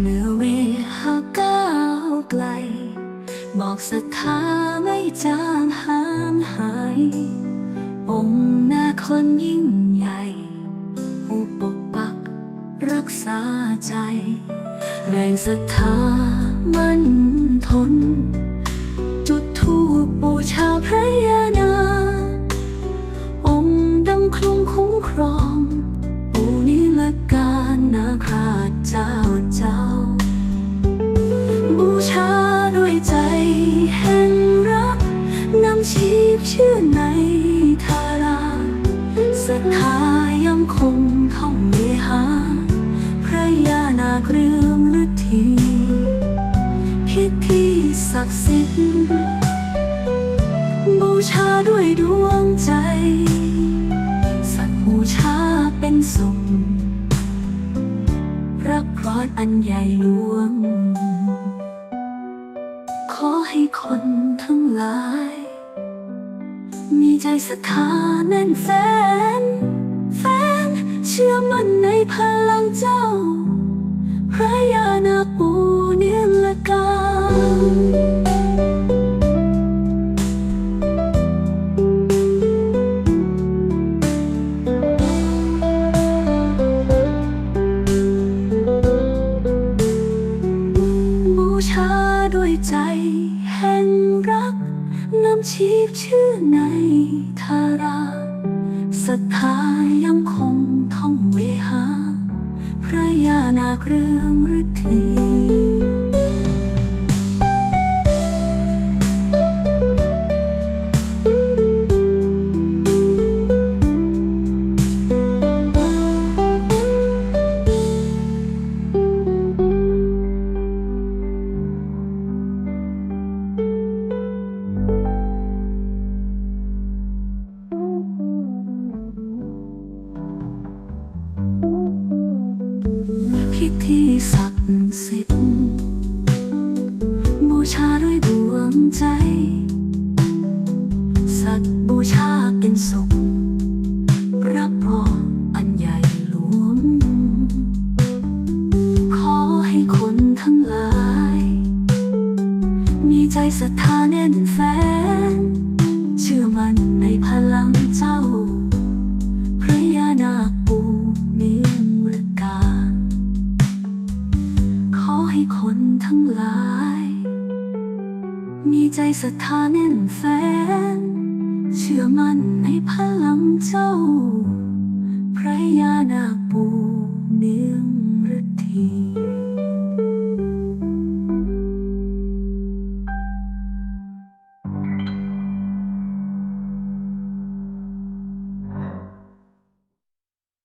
เมื่อเวหาก้าวไกล บอกศรัทธาไม่จางหางหาย องค์นาคนยิ่งใหญ่ผู้ปปักรักษาใจ แรงศรัทธามั่น ครองปูนิลการนาคราชเจ้าเจ้า บูชาด้วยใจแห่งรักนำชีพชื่อในทาราศรัทธายังคงท่องเวหา พระยานาคเรื่องฤทธีพิธีศักดิ์สิทธิ์บูชาด้วยดวงใจ สุขพระพรอันใหญ่หลวง ขอให้คนทั้งหลาย มีใจศรัทธาแน่นแฟนแฟนเชื่อมั่นในพลังเจ้า พระยานาปูเนียลกา ชีพชื่อในทาราศรัทธายังคงท่องเวหา พระยานาคเรื่องฤทธี พิธีศักดิ์สิทธิ์บูชาด้วยดวงใจ สัตว์บูชาเป็นสุขรับรองอันใหญ่หลวง ขอให้คนทั้งหลาย มีใจศรัทธาแน่นแฟนเชื่อมั่นในพลังเจ้า ทั้งหลาย มีใจศรัทธาแน่นแฟนเชื่อมั่นในพลังเจ้า พระยานาปู